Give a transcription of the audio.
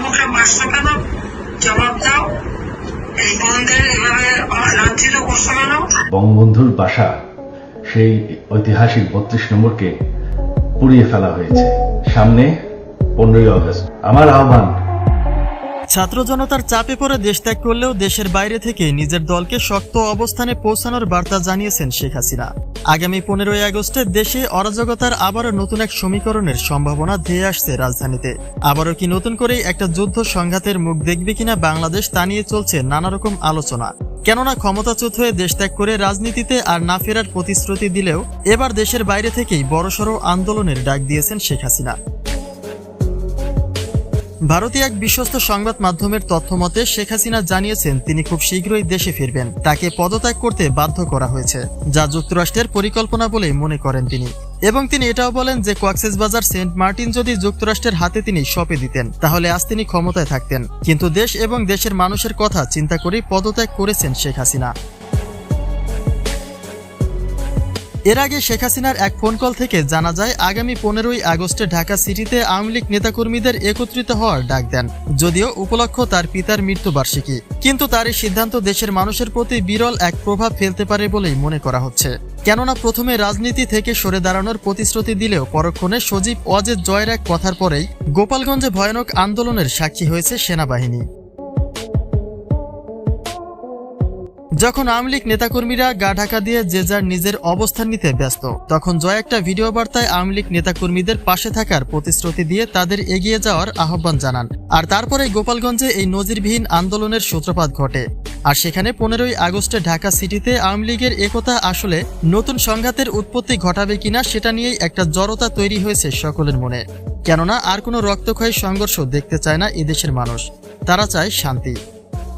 আমাকে মারছো কেন জবাব দাও। এই বোনদের এভাবে লাঞ্ছিত করছ কেন বঙ্গবন্ধুর বাসা সেই ঐতিহাসিক বত্রিশ নম্বরকে পুড়িয়ে ফেলা হয়েছে। সামনে পনেরোই অগস্ট আমার আহ্বান ছাত্র জনতার চাপে পড়ে দেশ ত্যাগ করলেও দেশের বাইরে থেকে নিজের দলকে শক্ত অবস্থানে পৌঁছানোর বার্তা জানিয়েছেন শেখ হাসিনা। আগামী পনেরোই আগস্টে দেশে অরাজকতার আবারও নতুন এক সমীকরণের সম্ভাবনা ধেয়ে আসছে রাজধানীতে। আবারও কি নতুন করে একটা যুদ্ধ সংঘাতের মুখ দেখবে কিনা বাংলাদেশ তা নিয়ে চলছে নানা রকম আলোচনা। কেননা ক্ষমতাচ্যুত হয়ে দেশ ত্যাগ করে রাজনীতিতে আর না ফেরার প্রতিশ্রুতি দিলেও এবার দেশের বাইরে থেকেই বড়সড় আন্দোলনের ডাক দিয়েছেন শেখ হাসিনা। ভারতীয় এক বিশ্বস্ত সংবাদ মাধ্যমের তথ্য মতে শেখ হাসিনা জানিয়েছেন তিনি খুব শীঘ্রই দেশে ফিরবেন। তাকে পদত্যাগ করতে বাধ্য করা হয়েছে, যা যুক্তরাষ্ট্রের পরিকল্পনা বলে মনে করেন তিনি। এবং তিনি এটাও বলেন যে কক্সেসবাজার সেন্ট মার্টিন যদি যুক্তরাষ্ট্রের হাতে তিনি সঁপে দিতেন, তাহলে আজ তিনি ক্ষমতায় থাকতেন। কিন্তু দেশ এবং দেশের মানুষের কথা চিন্তা করেই পদত্যাগ করেছেন শেখ হাসিনা। এর আগে শেখ হাসিনার এক ফোন কল থেকে জানা যায়, আগামী পনেরোই আগস্টে ঢাকা সিটিতে আওয়ামী লীগ নেতাকর্মীদের একত্রিত হওয়ার ডাক দেন। যদিও উপলক্ষ তার পিতার মৃত্যুবার্ষিকী। কিন্তু তার এই সিদ্ধান্ত দেশের মানুষের প্রতি বিরল এক প্রভাব ফেলতে পারে বলেই মনে করা হচ্ছে। কেননা প্রথমে রাজনীতি থেকে সরে দাঁড়ানোর প্রতিশ্রুতি দিলেও পরক্ষণে সজীব ওয়াজেদ জয়ের এক কথার পরেই গোপালগঞ্জে ভয়ানক আন্দোলনের সাক্ষী হয়েছে সেনাবাহিনী। যখন আওয়ামী লীগ নেতাকর্মীরা গা ঢাকা দিয়ে যে যার নিজের অবস্থান নিতে ব্যস্ত, তখন জয় একটা ভিডিও বার্তায় আওয়ামী লীগ নেতাকর্মীদের পাশে থাকার প্রতিশ্রুতি দিয়ে তাদের এগিয়ে যাওয়ার আহ্বান জানান। আর তারপরে গোপালগঞ্জে এই নজিরবিহীন আন্দোলনের সূত্রপাত ঘটে। আর সেখানে পনেরোই আগস্টে ঢাকা সিটিতে আওয়ামী লীগের একতা আসলে নতুন সংঘাতের উৎপত্তি ঘটাবে কিনা সেটা নিয়েই একটা জড়তা তৈরি হয়েছে সকলের মনে। কেননা আর কোনো রক্তক্ষয়ী সংঘর্ষ দেখতে চায় না এদেশের মানুষ। তারা চায় শান্তি।